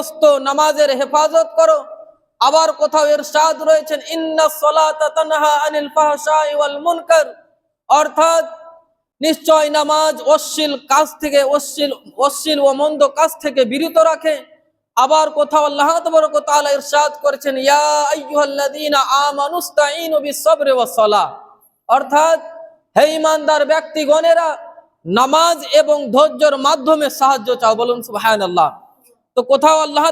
সমস্ত নামাজের হেফাজত করো। আবার কোথাও এর সাদ রয়েছেন অর্থাৎ নিশ্চয় নামাজ অশ্লীল কাজ থেকে, অশ্লীল অশ্লীল ও মন্দ কাজ থেকে বিরত রাখে। আবার কোথাও আল্লাহ করেছেন অর্থাৎ, হে ইমানদার ব্যক্তিগণেরা, নামাজ এবং ধৈর্যর মাধ্যমে সাহায্য চাও। বলুন, সুবহানাল্লাহ। তো কোথাও আল্লাহ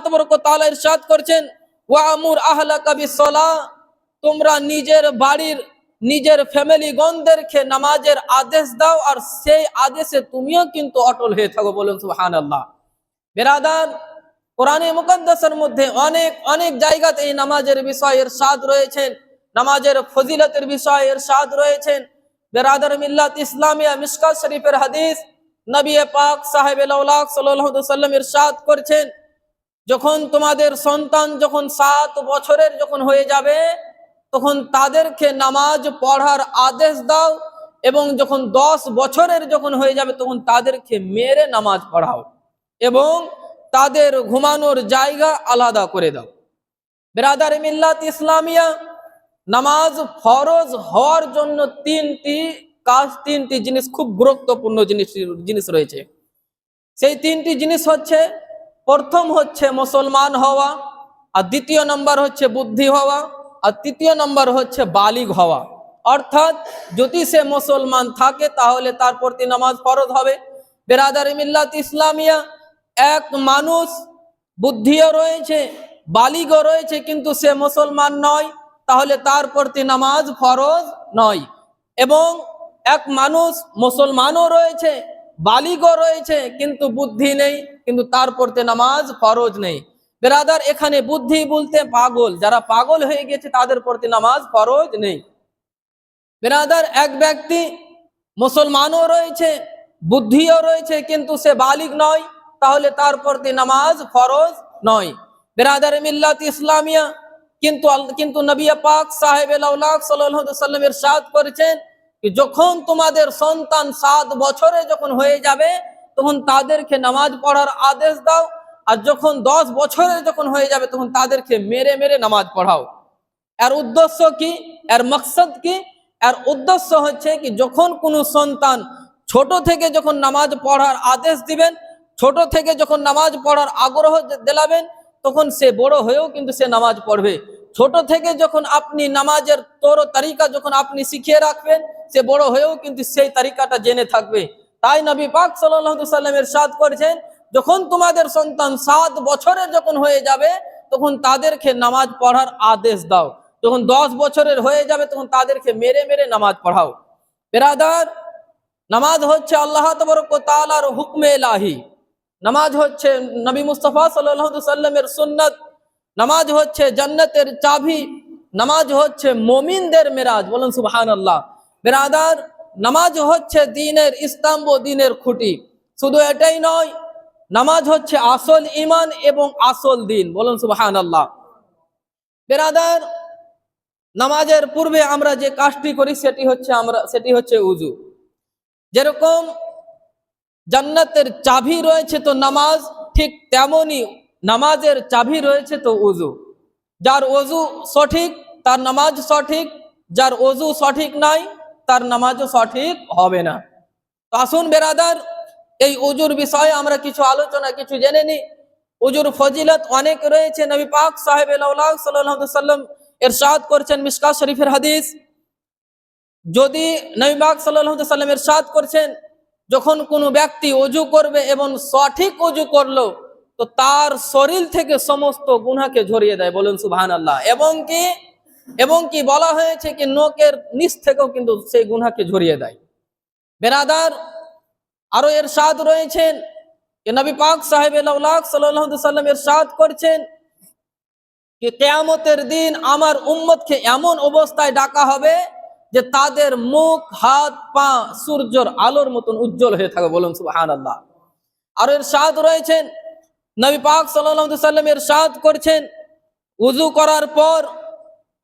তাআলা ইরশাদ করেছেন ওয়ামুর আহলাকা বিস-সালাহ তোমরা নিজের বাড়ির, নিজের ফ্যামিলি গণদেরকে নামাজের আদেশ দাও আর সেই আদেশে তুমিও কিন্তু অটল হয়ে থাকো বলুন সুহান আল্লাহ বেরাদার, কোরআনে মুকদ্দাসের মধ্যে অনেক অনেক জায়গাতে এই নামাজের বিষয়ের স্বাদ রয়েছেন নামাজের ফজিলতের বিষয়ের স্বাদ রয়েছেন বেরাদার মিল্লাত ইসলামিয়া মিশকাত শরীফের হাদিস নবী পাক সাহেব ইরশাদ করেছেন, যখন তোমাদের সন্তান যখন সাত বছরের যখন হয়ে যাবে, তখন তাদেরকে নামাজ পড়ার আদেশ দাও এবং যখন দশ বছরের যখন হয়ে যাবে, তখন তাদেরকে মেরে নামাজ পড়াও এবং তাদের ঘুমানোর জায়গা আলাদা করে দাও। বেরাদার মিল্লাত ইসলামিয়া, নামাজ ফরজ হওয়ার জন্য তিনটি কাজ তিনটি জিনিস খুব গুরুত্বপূর্ণ জিনিস জিনিস রয়েছে। সেই তিনটি জিনিস হচ্ছে, প্রথম হচ্ছে মুসলমান হওয়া, আর দ্বিতীয় নম্বর হচ্ছে বুদ্ধি হওয়া, আর তৃতীয় নম্বর হচ্ছে বালিগ হওয়া। অর্থাৎ, যদি সে মুসলমান থাকে, তাহলে তার প্রতি নামাজ ফরজ হবে। বেরাদারি মিল্লাত ইসলামিয়া, এক মানুষ বুদ্ধিও রয়েছে, বালিগও রয়েছে, কিন্তু সে মুসলমান নয়, তাহলে তার প্রতি নামাজ ফরজ নয়। এবং এক মানুষ মুসলমানও রয়েছে, বালিগও রয়েছে, কিন্তু বুদ্ধি নেই, কিন্তু তার প্রতি নামাজ ফরজ নেই। বেরাদার, এখানে বুদ্ধি বলতে পাগল, যারা পাগল হয়ে গেছে তাদের প্রতি নামাজ ফরজ নেই। বেরাদার, এক ব্যক্তি মুসলমানও রয়েছে, বুদ্ধিও রয়েছে, কিন্তু সে বালিগ নয়, তাহলে তার প্রতি নামাজ ফরজ নয়। বেরাদার, মিল্লাত ইসলামিয়া, কিন্তু কিন্তু নবিয়া পাক সাহেব সাল্লাম ইরশাদ করেছেন যখন তোমাদের সন্তান সাত বছরে যখন হয়ে যাবে, তখন তাদেরকে নামাজ পড়ার আদেশ দাও। আর যখন দশ বছরে যখন হয়ে যাবে, তখন তাদেরকে মেরে মেরে নামাজ পড়াও। এর উদ্দেশ্য কি? এর মকসদ কি? এর উদ্দেশ্য হচ্ছে কি, যখন কোনো সন্তান ছোট থেকে যখন নামাজ পড়ার আদেশ দিবেন, ছোট থেকে যখন নামাজ পড়ার আগ্রহ দেলাবেন, তখন সে বড় হয়েও কিন্তু সে নামাজ পড়বে। ছোট থেকে যখন আপনি নামাজের তোর তারিকা যখন আপনি শিখিয়ে রাখবেন, সে বড় হয়েও কিন্তু সেই তারিকাটা জেনে থাকবে। তাই নবী পাক সাল্লামের সাদ করেছেন, যখন তোমাদের সন্তান সাত বছরের যখন হয়ে যাবে, তখন তাদেরকে নামাজ পড়ার আদেশ দাও। যখন দশ বছরের হয়ে যাবে, তখন তাদেরকে মেরে মেরে নামাজ পড়াও। বেরাদার, নামাজ হচ্ছে আল্লাহ তবরক তালার হুকমে এলাহি। নামাজ হচ্ছে নবী মুস্তফা সাল্লামের সুন্নত। নামাজ হচ্ছে জান্নাতের চাবি, নামাজ হচ্ছে মমিনদের মেরাজ, বলুন সুবহান আল্লাহ বেরাদার, নামাজ হচ্ছে দিনের ইসলাম ও দিনের খুঁটি। শুধু এটাই নয়, নামাজ হচ্ছে আসল ইমান এবং আসল দিন, বলুন সুবহান আল্লাহ বেরাদার, নামাজের পূর্বে আমরা যে কাজটি করি সেটি হচ্ছে আমরা, সেটি হচ্ছে উজু। যেরকম জান্নাতের চাবি রয়েছে তো নামাজ ঠিক তেমনি নামাজের চাবি রয়েছে তো উজু। যার অজু সঠিক, তার নামাজ সঠিক, যার অজু সঠিক নাই, তার নামাজও সঠিক হবে না। তো আসুন বেরাদার, এই উজুর বিষয়ে আমরা কিছু আলোচনা, কিছু জেনে নিই। উজুর ফজিলত অনেক রয়েছে। নবী পাক সাহেব সাল্লাম এরশাদ করছেন মিশকা শরীফের হাদিস। যদি নবী পাক সাল্লাম এরশাদ করছেন, যখন কোনো ব্যক্তি অজু করবে এবং সঠিক অজু করল তো তার শরীর থেকে সমস্ত গুনাকে ঝরিয়ে দেয়, বলুন সুবহান আল্লাহ এবং কি? এবং কি বলা হয়েছে কি নোকের নিচ থেকেও কিন্তু সেই গুনাকে ঝরিয়ে দেয়। বেরাদার, আরও এর স্বাদ রয়েছেন নবী পাক সাহেব সাল্লাম এর স্বাদ করছেন যে কেয়ামতের দিন আমার উম্মতকে এমন অবস্থায় ডাকা হবে যে তাদের মুখ, হাত, পা, সূর্যর আলোর মতন উজ্জ্বল হয়ে থাকে বলুন সুবহান আল্লাহ আর এর স্বাদ রয়েছেন নবী পাক সাল্লাম এর স্বাদ করছেন উজু করার পর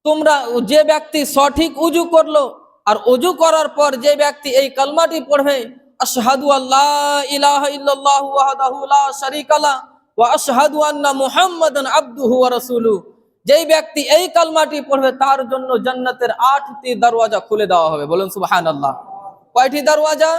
তোমরা যে ব্যক্তি সঠিক উজু করল আর উজু করার পর যে ব্যক্তি এই কালমাটি পড়বে, আশহাদু আল্লাহ ইলাহা ইল্লাল্লাহু ওয়াহদাহু লা শারীকা লা ওয়া আশহাদু আন্না মুহাম্মাদান আবদুহু ওয়া রাসূলুহু। যেই ব্যক্তি এই কালমাটি পড়বে, তার জন্য জান্নাতের আটটি দরওয়াজা খুলে দেওয়া হবে। বলুন সুবহানাল্লাহ। কয়টি দরওয়াজা?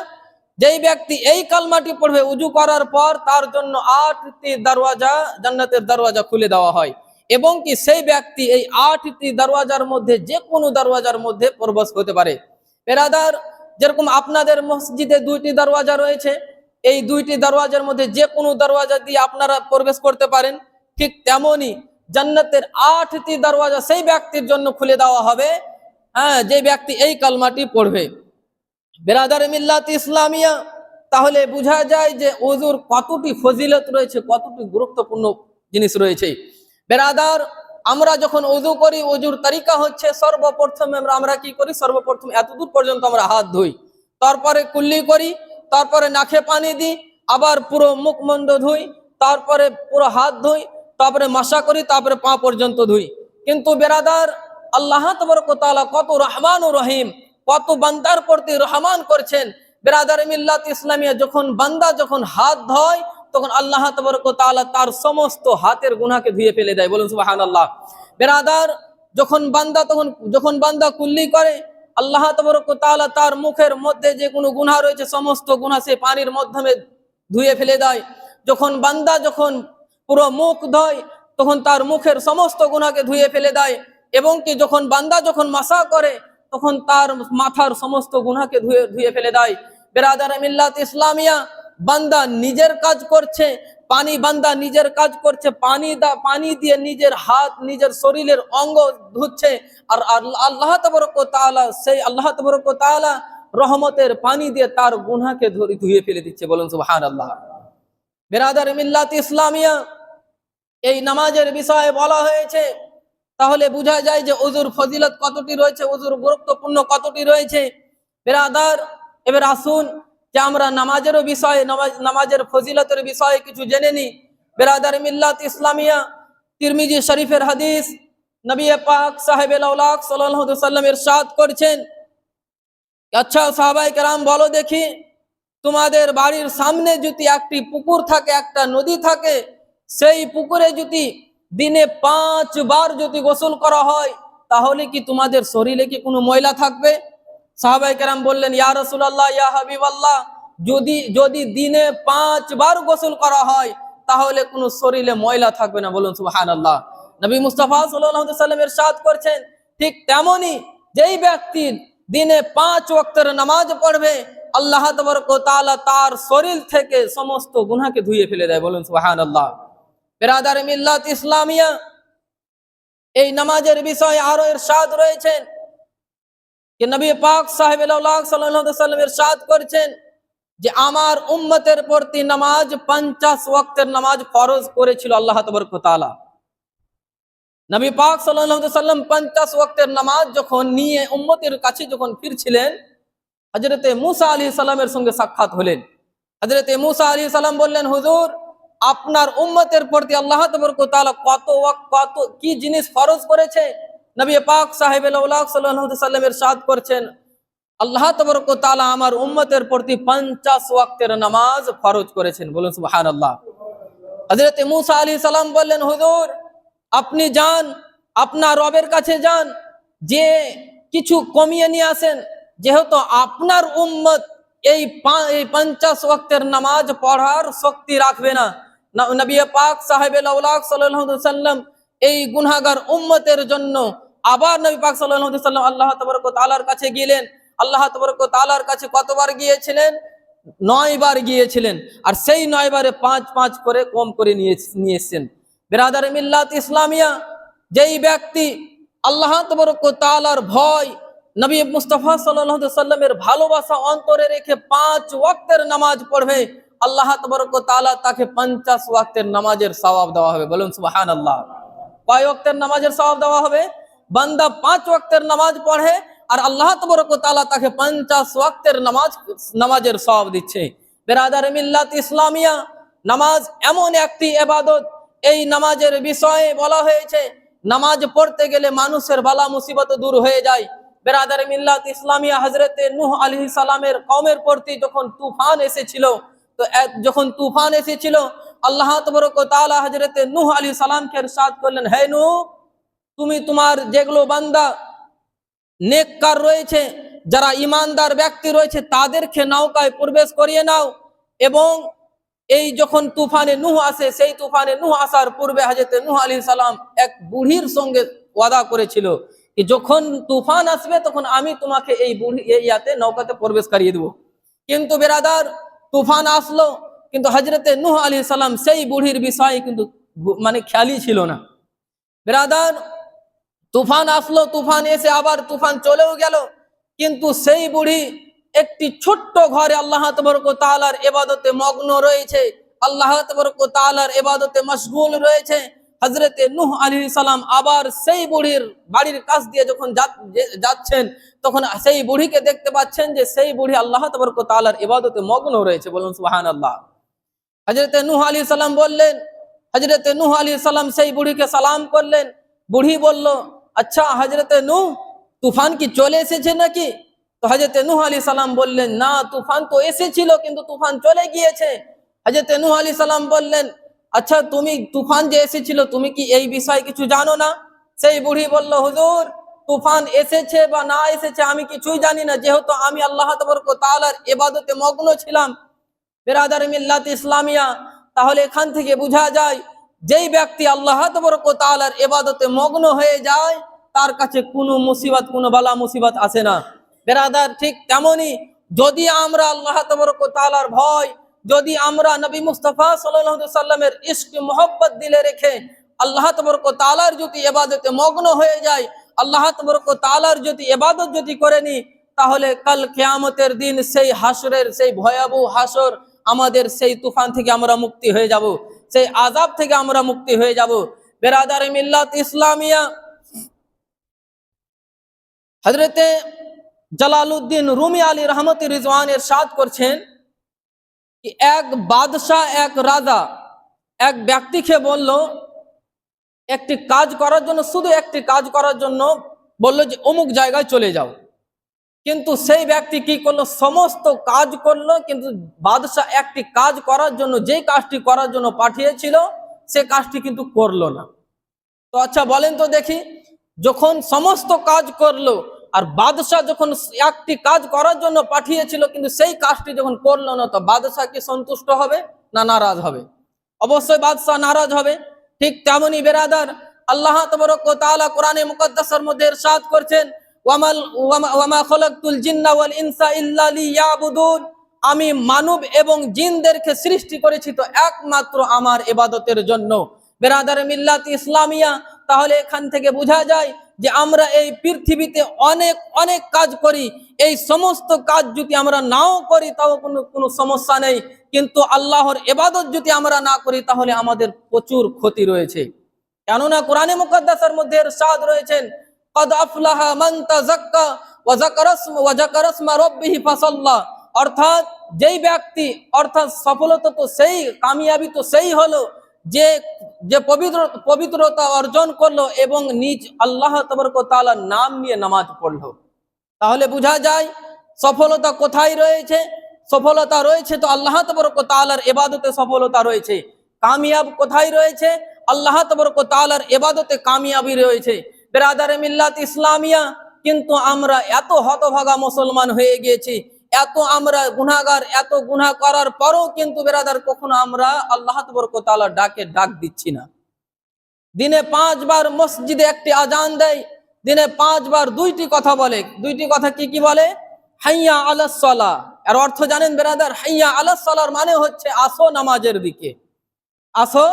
যেই ব্যক্তি এই কালমাটি পড়বে উজু করার পর তার জন্য আটটি দরওয়াজা জান্নাতের দরওয়াজা খুলে দেওয়া হয়। এবং কি সেই ব্যক্তি এই আটটি দরওয়াজার মধ্যে যে কোনো দরওয়াজার মধ্যে প্রবেশ হতে পারে। পেরাদার যেরকম আপনাদের মসজিদে দুইটি দরওয়াজা রয়েছে, এই দুইটি দরওয়াজার মধ্যে যে কোনো দরওয়াজা দিয়ে আপনারা প্রবেশ করতে পারেন। ঠিক তেমনি জান্নাতের আটটি দরওয়াজা সেই ব্যক্তির জন্য খুলে দেওয়া হবে হ্যাঁ যে ব্যক্তি এই কালমাটি পড়বে। বেরাদার মিল্লাত ইসলামিয়া, তাহলে বোঝা যায় যে ওজুর কতটি ফজিলত রয়েছে, কতটি গুরুত্বপূর্ণ জিনিস রয়েছে। বেরাদার, আমরা যখন ওজু করি, ওজুর তারিকা হচ্ছে সর্বপ্রথমে আমরা আমরা কি করি? সর্বপ্রথম এতদূর পর্যন্ত আমরা হাত ধুই। তারপরে কুল্লি করি, তারপরে নাখে পানি দিই, আবার পুরো মুখমন্ড ধুই, তারপরে পুরো হাত ধুই, তারপরে মাসা করি, তারপরে পা পর্যন্ত ধুই। কিন্তু বেরাদার, আল্লাহ তবরকতালা কত রহমান ও রহিম কত বান্দার প্রতি রহমান করছেন। বেরাদার মিল্লাত ইসলামিয়া যখন বান্দা যখন হাত ধয়, তখন আল্লাহ তবরকতালা তার সমস্ত হাতের গুনাকে ধুয়ে ফেলে দেয়। বলুন সুবাহান আল্লাহ বেরাদার যখন বান্দা তখন, যখন বান্দা কুল্লি করে, আল্লাহ তবরকতালা তার মুখের মধ্যে যে কোনো গুনাহ রয়েছে, সমস্ত গুনাহ সে পানির মাধ্যমে ধুয়ে ফেলে দেয়। যখন বান্দা যখন পুরো মুখ ধয়, তখন তার মুখের সমস্ত গুণাকে ধুয়ে ফেলে দেয়। এবং কি যখন বান্দা যখন মাসা করে তখন তার মাথার সমস্ত গুনাকে ধুয়ে ধুয়ে ফেলে দেয়। বেরাদার মিল্লাত ইসলামিয়া, বান্দা নিজের কাজ করছে, পানি, বান্দা নিজের কাজ করছে, পানি দা, পানি দিয়ে নিজের হাত, নিজের শরীরের অঙ্গ ধুচ্ছে। আর আল্লাহ- আল্লাহ তবরক তাআলা, সেই আল্লাহ তবরক তাআলা রহমতের পানি দিয়ে তার গুনাকে ধুয়ে ফেলে দিচ্ছে। বলুন, সুবহানাল্লাহ। বেরাদার মিল্লাত ইসলামিয়া, এই নামাজের বিষয়ে বলা হয়েছে তাহলে বোঝা যায় যে উজুর ফজিলত কতটি রয়েছে উজুর গুরুত্বপূর্ণ কতটি রয়েছে। বেরাদার, এবার আসুন যে আমরা নামাজেরও বিষয়ে, নামাজ- নামাজের ফজিলতের বিষয়ে কিছু জেনে নিই। বেরাদার মিল্লাত ইসলামিয়া, তিরমিজি শরীফের হাদিস, নবী পাক সাহেব সাল্লাম ইরশাদ করছেন। আচ্ছা সাহাবাই কেরাম, বলো দেখি, তোমাদের বাড়ির সামনে যদি একটি পুকুর থাকে, একটা নদী থাকে, সেই পুকুরে যদি দিনে পাঁচবার যদি গোসল করা হয়, তাহলে কি তোমাদের শরীরে কি কোনো ময়লা থাকবে? সাহাবাই কেরাম বললেন, ইয়া রসুল্লাহ ইয়া হাবিব আল্লাহ যদি যদি দিনে পাঁচবার গোসল করা হয়, তাহলে কোনো শরীরে ময়লা থাকবে না। বলুন সুবাহান আল্লাহ নবী মুস্তাফা সাল্লামের সাথ করছেন, ঠিক তেমনি যেই ব্যক্তি দিনে পাঁচ ওয়াক্তের নামাজ পড়বে, আল্লাহ তবরক তার শরীর থেকে সমস্ত গুনাহকে ধুয়ে ফেলে দেয়। বলুন, সুবহানাল্লাহ। বেরাদার মিল্লাত ইসলামিয়া, এই নামাজের বিষয়ে আরও এর ইরশাদ রয়েছেন। যে নবী পাক সাহেব সাল্লাম ইরশাদ করেছেন যে আমার উম্মতের প্রতি নামাজ পঞ্চাশ ওয়াক্তের নামাজ ফরজ করেছিল আল্লাহ তবরক তাআলা। নবী পাক সাল্লাম পঞ্চাশ ওয়াক্তের নামাজ যখন নিয়ে উম্মতের কাছে যখন ফিরছিলেন হজরতে মুসা আলী সাল্লামের সঙ্গে সাক্ষাৎ হলেন। হজরতে মুসা আলী সাল্লাম বললেন, হুজুর আপনার উম্মতের প্রতি আল্লাহ তাআলা কত কত, কি জিনিস ফরজ করেছে? নবী পাক সাহেব সাল্লামের সাদ করছেন, আল্লাহ তবরক তাআলা আমার উম্মতের প্রতি পঞ্চাশ ওয়াক্তের নামাজ ফরজ করেছেন। বলুন সুবহানাল্লাহ। হজরতে মুসা আলী সালাম বললেন, হুজুর, আপনি যান, আপনার রবের কাছে যান, যে কিছু কমিয়ে নিয়ে আসেন। যেহেতু আপনার উম্মত এই পঞ্চাশ ওয়াক্তের নামাজ পড়ার শক্তি রাখবে ন- নবী পাক সাহেব সাল্লাম এই গুনাহগার উম্মতের জন্য আবার নবী পাক সাল্লাম আল্লাহ তাবারক তাআলার কাছে গেলেন আল্লাহ তাবারক তাআলার কাছে কতবার গিয়েছিলেন? নয় বার গিয়েছিলেন। আর সেই নয় বারে পাঁচ পাঁচ করে কম করে নিয়ে নিয়ে এসছেন। বেরাদার মিল্লাত ইসলামিয়া, যেই ব্যক্তি আল্লাহ তবরক তালার ভয় নবী মুস্তফা সাল্লাহ সাল্লামের ভালোবাসা অন্তরে রেখে পাঁচ ওয়াক্তের নামাজ পড়বে আল্লাহ তালা তাকে পঞ্চাশ ওয়াক্তের নামাজের সওয়াব দেওয়া হবে। বলুন সুবাহান আল্লাহ কয় ওয়াক্তের নামাজের সওয়াব দেওয়া হবে? বান্দা পাঁচ ওয়াক্তের নামাজ পড়ে আর আল্লাহ তবরক তালা তাকে পঞ্চাশ ওয়াক্তের নামাজ, নামাজের সওয়াব দিচ্ছে। বেরাদার মিল্লাত ইসলামিয়া, নামাজ এমন একটি এবাদত, এই নামাজের বিষয়ে বলা হয়েছে, নামাজ পড়তে গেলে মানুষের বালা মুসিবত দূর হয়ে যায়। বেরাদার মিল্লাত ইসলামিয়া হজরতে নুহ আলী সালামের কমের প্রতি যখন তুফান এসেছিল তো যখন তুফান এসেছিল, আল্লাহ তবরক তাআলা হযরতে নূহ আলাইহিস সালামকে ইরশাদ করলেন, হে নূহ, তুমি তোমার যেগুলো বান্দা নেককার রয়েছে, যারা ইমানদার ব্যক্তি রয়েছে, তাদেরকে নৌকায় প্রবেশ করিয়ে নাও। এবং এই যখন তুফানে নুহ আসে, সেই তুফানে নুহ আসার পূর্বে হাজরতে নুহ আলী সালাম এক বুড়ির সঙ্গে ওয়াদা করেছিল যখন তুফান আসবে, তখন আমি তোমাকে এই বুড়ি ইয়াতে নৌকাতে প্রবেশ করিয়ে দেবো। কিন্তু বেরাদার তুফান আসলো, কিন্তু হজরতে নুহ আলি সালাম সেই বুড়ির বিষয়ে কিন্তু মানে খেয়ালই ছিল না। বেরাদার, তুফান আসলো, তুফান এসে আবার তুফান চলেও গেল, কিন্তু সেই বুড়ি একটি ছোট্ট ঘরে আল্লাহ তবরক তালার এবাদতে মগ্ন রয়েছে, আল্লাহ তবরক তালার এবাদতে মশগুল রয়েছে হজরতে নুহ আলী সালাম আবার সেই বুড়ির বাড়ির কাছ দিয়ে যখন যাচ্ছেন, তখন সেই বুড়িকে দেখতে পাচ্ছেন যে সেই বুড়ি আল্লাহ তবরক তালার এবাদতে মগ্ন রয়েছে। বলুন সুহান আল্লাহ হজরতে নুহ আলী সালাম বললেন হজরতে নুহ আলী সালাম সেই বুড়িকে সালাম করলেন। বুড়ি বলল আচ্ছা হজরতে নূহ, তুফান কি চলে এসেছে নাকি? তো হজরতে নূহ আলী সালাম বললেন, না, তুফান তো এসেছিল, কিন্তু তুফান চলে গিয়েছে। হজরতে নূহ আলী সালাম বললেন আচ্ছা তুমি তুফান যে এসেছিল, তুমি কি এই বিষয়ে কিছু জানো না? সেই বুড়ি বলল, হুজুর, তুফান এসেছে বা না এসেছে আমি কিছুই জানি না। যেহেতু আমি আল্লাহ তবরক তাআলার ইবাদতে মগ্ন ছিলাম, বেরাদার মিল্লাত ইসলামিয়া, তাহলে এখান থেকে বোঝা যায়, যেই ব্যক্তি আল্লাহ তবরক তাআলার ইবাদতে মগ্ন হয়ে যায়, তার কাছে কোনো মুসিবত, কোনো বালা মুসিবত আসে না। বেরাদার ঠিক তেমনই, যদি আমরা আল্লাহ তবরক তাআলার ভয় যদি আমরা নবী মুস্তাফা সাল্লামের ইশক, মোহব্বত দিলে রেখে আল্লাহ তবরক তাআলার যদি এবাদতে মগ্ন হয়ে যায় আল্লাহ তবরক তালার যদি এবাদত যদি করে নি, তাহলে কাল কেয়ামতের দিন সেই হাসরের সেই ভয়াবহ হাসর আমাদের সেই তুফান থেকে আমরা মুক্তি হয়ে যাব, সেই আজাব থেকে আমরা মুক্তি হয়ে যাব। বেরাদার মিল্লাত ইসলামিয়া হজরতে জালালউদ্দিন রুমি আলী রহমতি রিজওয়ান এরশাদ করছেন এক বাদশাহ এক রাজা এক ব্যক্তিকে বলল একটি কাজ করার জন্য শুধু একটি কাজ করার জন্য বলল যে অমুক জায়গায় চলে যাও কিন্তু সেই ব্যক্তি কি করল সমস্ত কাজ করল কিন্তু বাদশাহ একটি কাজ করার জন্য যেই কাজটি করার জন্য পাঠিয়েছিল সে কাজটি কিন্তু করল না তো আচ্ছা বলেন তো দেখি যখন সমস্ত কাজ করল আর বাদশাহ যখন একটি কাজ করার জন্য পাঠিয়েছিল, কিন্তু সেই কাজটি যখন করল না, তো বাদশাহ কি সন্তুষ্ট হবে না নারাজ হবে? অবশ্যই বাদশাহ নারাজ হবে। ঠিক তেমনি বেরাদার আল্লাহ তবরক তাআলা কোরআনে মুকদ্দাসের মধ্যে ইরশাদ করছেন, ওয়ামাল ওয়ামা খলাকতুল জিন্না ওয়াল ইনসা ইল্লা লিয়াবুদুন। আমি মানব এবং জিনদেরকে সৃষ্টি করেছি তো একমাত্র আমার ইবাদতের জন্য। বেরাদার মিল্লাত ইসলামিয়া, তাহলে এখান থেকে বোঝা যায় যে আমরা এই পৃথিবীতে অনেক অনেক কাজ করি, এই সমস্ত কাজ যদি আমরা নাও করি, তাও কোনো কোনো সমস্যা নেই। কিন্তু আল্লাহর এবাদত যদি আমরা না করি, তাহলে আমাদের প্রচুর ক্ষতি রয়েছে। কেননা কোরআনে মুকদ্দাসের মধ্যে এর রয়েছেন, কদ আফলাহা মান তাযাক্কা ওয়া যাকারাস ওয়া রাব্বিহি ফাসাল্লা। অর্থাৎ যেই ব্যক্তি, অর্থাৎ সফলতা তো সেই, কামিয়াবি তো সেই হলো। যে যে পবিত্র, পবিত্রতা অর্জন করল এবং নিজ আল্লাহ তবরক তাআলার নাম নিয়ে নামাজ পড়ল। তাহলে বোঝা যায়, সফলতা কোথায় রয়েছে? সফলতা রয়েছে তো আল্লাহ তবরক তাআলার ইবাদতে সফলতা রয়েছে। কামিয়াব কোথায় রয়েছে? আল্লাহ তবরক তাআলার ইবাদতে কামিয়াবি রয়েছে। বেরাদারে মিল্লাত ইসলামিয়া, কিন্তু আমরা এত হতভাগা মুসলমান হয়ে গিয়েছি। এত আমরা গুনাগার এত গুনাহ করার পরও কিন্তু বেরাদার কখনো আমরা আল্লাহ তবরক তাআলার ডাকে ডাক দিচ্ছি না। দিনে পাঁচবার মসজিদে একটি আজান দেয়, দিনে পাঁচবার দুইটি কথা বলে। দুইটি কথা কি কি বলে? হাইয়া আলাসলা এর অর্থ জানেন বেরাদার, হাইয়া আলাসলার মানে হচ্ছে আসো নামাজের দিকে। আসো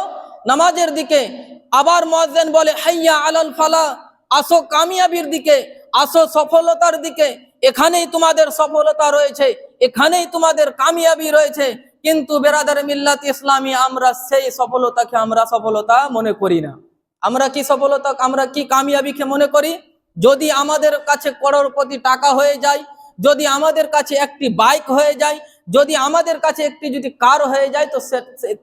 নামাজের দিকে। আবার মজ্জেন বলে, হাইয়া আলাল ফালা। আসো কামিয়াবির দিকে। আসো সফলতার দিকে। এখানেই তোমাদের সফলতা রয়েছে, এখানেই তোমাদের কামিয়াবি রয়েছে, কিন্তু বেরাদার মিল্লাত ইসলামী আমরা সেই সফলতাকে আমরা সফলতা মনে করি না। আমরা কি সফলতা, আমরা কি কামিয়াবিকে মনে করি? যদি আমাদের কাছে করোড়পতি টাকা হয়ে যায়, যদি আমাদের কাছে একটি বাইক হয়ে যায়, যদি আমাদের কাছে একটি যদি কার হয়ে যায়, তো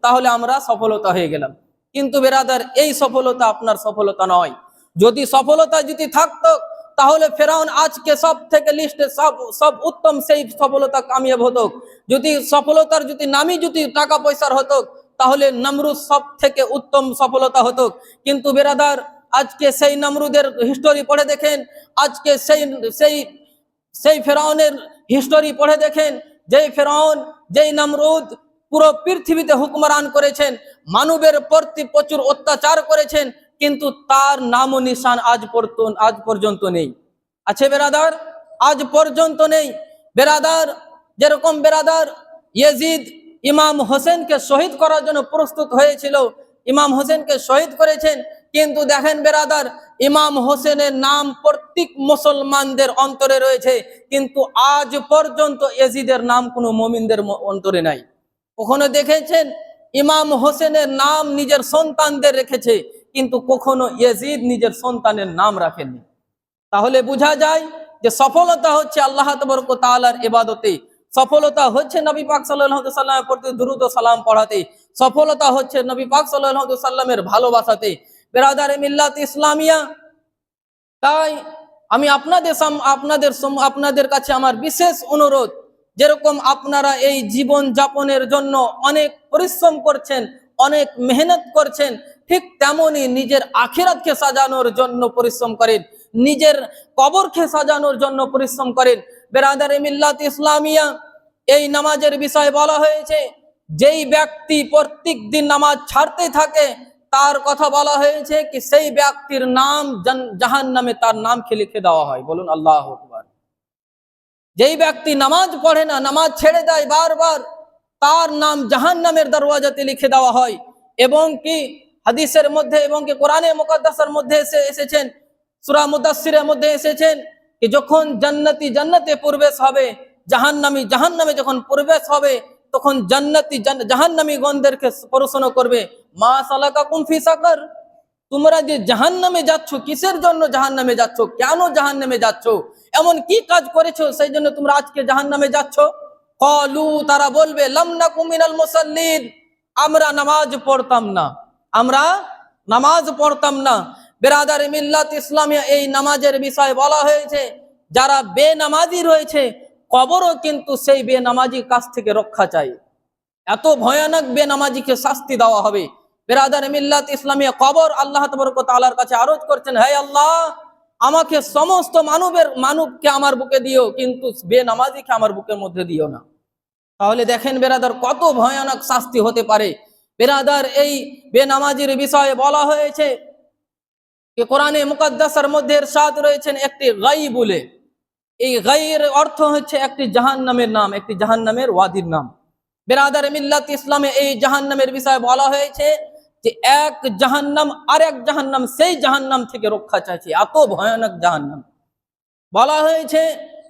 তাহলে আমরা সফলতা হয়ে গেলাম। কিন্তু বেরাদার, এই সফলতা আপনার সফলতা নয়। যদি সফলতা যদি থাকতো তাহলে ফেরাউন আজকে সব থেকে লিস্টে সব সব উত্তম সেই সফলতা কামিয়াব হতো। যদি সফলতার যদি নামই যদি টাকা পয়সার হতো, তাহলে নমরুদ সব থেকে উত্তম সফলতা হতো। কিন্তু বেরাদার, আজকে সেই নমরুদের হিস্টোরি পড়ে দেখেন, আজকে সেই সেই সেই ফেরাউনের হিস্টোরি পড়ে দেখেন, যেই ফেরাউন, যেই নমরুদ পুরো পৃথিবীতে হুকুমরান করেছেন, মানবের প্রতি প্রচুর অত্যাচার করেছেন কিন্তু তার নাম নিশান আজ পর্যন্ত আজ পর্যন্ত নেই। আছে বেরাদার? আজ পর্যন্ত নেই। বেরাদার, যেরকম বেরাদার ইয়েজিদ ইমাম হোসেনকে শহীদ করার জন্য প্রস্তুত হয়েছিল, ইমাম হোসেনকে শহীদ করেছেন, কিন্তু দেখেন বেরাদার, ইমাম হোসেনের নাম প্রত্যেক মুসলমানদের অন্তরে রয়েছে, কিন্তু আজ পর্যন্ত এজিদের নাম কোনো মমিনদের অন্তরে নাই। কখনো দেখেছেন? ইমাম হোসেনের নাম নিজের সন্তানদের রেখেছে কিন্তু কখনো ইয়েজিদ নিজের সন্তানের নাম রাখেননি। তাহলে বোঝা যায় যে সফলতা হচ্ছে আল্লাহ তবরক তালার ইবাদতে। সফলতা হচ্ছে নবী পাক সাল্লামের প্রতি দ্রুত সালাম পড়াতে। সফলতা হচ্ছে নবী পাক সাল্লামের ভালোবাসাতে। বেরাদারে মিল্লাত ইসলামিয়া, তাই আমি আপনাদের আপনাদের আপনাদের কাছে আমার বিশেষ অনুরোধ, যেরকম আপনারা এই জীবন যাপনের জন্য অনেক পরিশ্রম করছেন, অনেক মেহনত করছেন ঠিক তেমনি নিজের আখিরাতকে সাজানোর জন্য পরিশ্রম করেন, নিজের কবরকে সাজানোর জন্য পরিশ্রম করেন। বেরাদারে মিল্লাত ইসলামিয়া, এই নামাজের বিষয়ে বলা হয়েছে, যেই ব্যক্তি প্রত্যেক দিন নামাজ ছাড়তে থাকে, তার কথা বলা হয়েছে কি সেই ব্যক্তির নাম জাহান নামে তার নামকে লিখে দেওয়া হয়। বলুন আল্লাহ যেই ব্যক্তি নামাজ পড়ে না, নামাজ ছেড়ে দেয় বারবার, তার নাম জাহান নামের দরওয়াজাতে লিখে দেওয়া হয়। এবং কি হাদিসের মধ্যে এবং কি কোরআনে মুকদ্দাসের মধ্যে এসে এসেছেন, সূরা মুদাসসিরের মধ্যে এসেছেন কি যখন জান্নাতি জান্নাতে প্রবেশ হবে, জাহান্নামী জাহান্নামে যখন প্রবেশ হবে, তখন জান্নাতি জান- জাহান্নামী গণদেরকে প্রশ্ন করবে। মা সালাকা কুমফি সাকার। তোমরা যে জাহান্নামে যাচ্ছ, কিসের জন্য জাহান্নামে যাচ্ছ, কেন জাহান্নামে যাচ্ছ, এমন কি কাজ করেছ, সেই জন্য তোমরা আজকে জাহান্নামে যাচ্ছ? কলু তারা বলবে লামনা কুমিনাল মুসাল্লিন। আমরা নামাজ পড়তাম না। আমরা নামাজ পড়তাম না। বেরাদার মিল্লাত ইসলামিয়া এই নামাজের বিষয়ে বলা হয়েছে, যারা বেনামাজি রয়েছে, কবরও কিন্তু সেই বেনামাজি কাছ থেকে রক্ষা চাই এত ভয়ানক বেনামাজিকে শাস্তি দেওয়া হবে। বেরাদার মিল্লাত ইসলামিয়া কবর আল্লাহ তালার কাছে আরোজ করছেন, হে আল্লাহ, আমাকে সমস্ত মানবের মানবকে আমার বুকে দিও, কিন্তু বেনামাজিকে আমার বুকের মধ্যে দিও না। তাহলে দেখেন বেরাদার কত ভয়ানক শাস্তি হতে পারে। বেরাদার এই বেনামাজির বিষয়ে বলা হয়েছে যে কোরআনে মুকাদ্দাসের মধ্যে সাদ রয়েছেন একটি গাই বলে এই গাইয়ের অর্থ হচ্ছে একটি জাহান নামের নাম, একটি জাহান নামের ওয়াদির নাম। বেরাদার মিল্লাত ইসলামে এই জাহান্নামের বিষয়ে বলা হয়েছে যে এক জাহান্নাম আর এক জাহান্নাম সেই জাহান্নাম থেকে রক্ষা চাইছে। এত ভয়ানক জাহান্নাম। বলা হয়েছে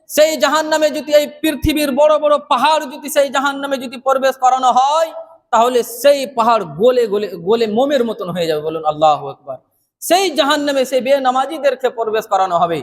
সেই জাহান্নামে যদি এই পৃথিবীর বড় বড় পাহাড় যদি সেই জাহান্নামে যদি প্রবেশ করানো হয় তাহলে সেই পাহাড় গোলে গোলে গোলে মোমের মতন হয়ে যাবে বলুন আল্লাহ আকবার। সেই জাহান্নামে সেই বেনামাজিদেরকে প্রবেশ করানো হবে।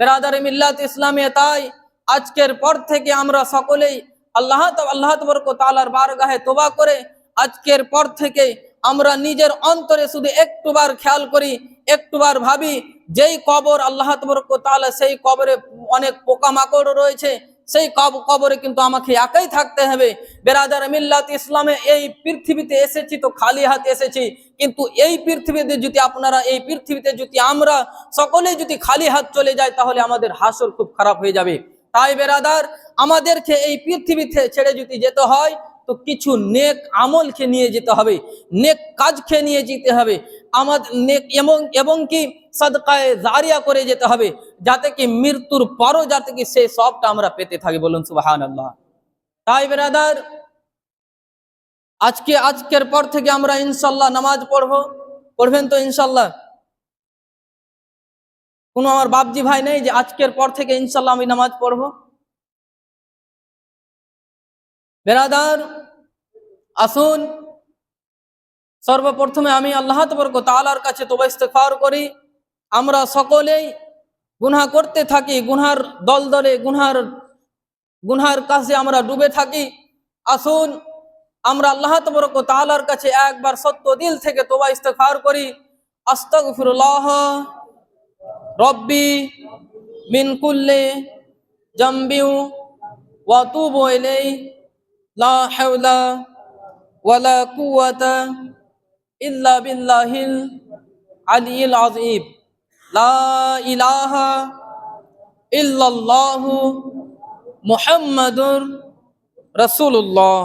বেরাদার মিল্লাত ইসলামে তাই আজকের পর থেকে আমরা সকলেই আল্লাহ আল্লাহ তবরক তালার বারগাহে তোবা করে আজকের পর থেকে আমরা নিজের অন্তরে শুধু একটুবার খেয়াল করি, একটুবার ভাবি, যেই কবর আল্লাহ তবরক তাআলা সেই কবরে অনেক পোকামাকড় রয়েছে সেই কব- কবরে কিন্তু আমাকে একাই থাকতে হবে। বেরাদার মিল্লাত ইসলামে এই পৃথিবীতে এসেছি তো খালি হাতে এসেছি। কিন্তু এই পৃথিবীতে যদি আপনারা, এই পৃথিবীতে যদি আমরা সকলেই যদি খালি হাত চলে যায় তাহলে আমাদের হাসর খুব খারাপ হয়ে যাবে। তাই বেরাদার, আমাদেরকে এই পৃথিবীতে ছেড়ে যদি যেতে হয়, তো কিছু নেক আমলকে নিয়ে যেতে হবে। নেক কাজকে নিয়ে যেতে হবে। আমাদের নেক এবং এবং কি? সদকায়ে জারিয়া করে যেতে হবে। যাতে কি মৃত্যুর পরও যাতে কি সেই সবটা আমরা পেতে থাকি বলুন সুবাহান আল্লাহ তাই বেরাদার, আজকে আজকের পর থেকে আমরা ইনশাল্লাহ নামাজ পড়ব। পড়বেন তো ইনশাল্লাহ? কোনো আমার বাপজি ভাই নেই যে আজকের পর থেকে ইনশাল্লাহ আমি নামাজ পড়ব? বেরাদার, আসুন। সর্বপ্রথমে আমি আল্লাহ তবরক তালার কাছে তোবা করি। আমরা সকলেই গুনহা করতে থাকি, গুনহার দল দলে গুনহার গুনহার কাছে আমরা ডুবে থাকি। আসুন, আমরা আল্লাহ তবরক তালার কাছে একবার সত্য দিল থেকে তোবা ইস্তেফার করি। আস্তাগফিরুল্লাহ। রব্বি মিন কুল্লে জাম্বিউ ওয়াতুবু ইলাইহি। লা ওয়ালা কুওয়াতা ইল্লা বিল্লাহিল আলিয়িল আযীম। লা ইলাহা ইল্লাল্লাহু মোহাম্মদুর রাসূলুল্লাহ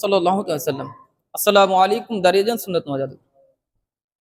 সাল্লাল্লাহু আলাইহি ওয়াসাল্লাম। আসসালামু আলাইকুম সুন্নত সুন্নাত মজাদ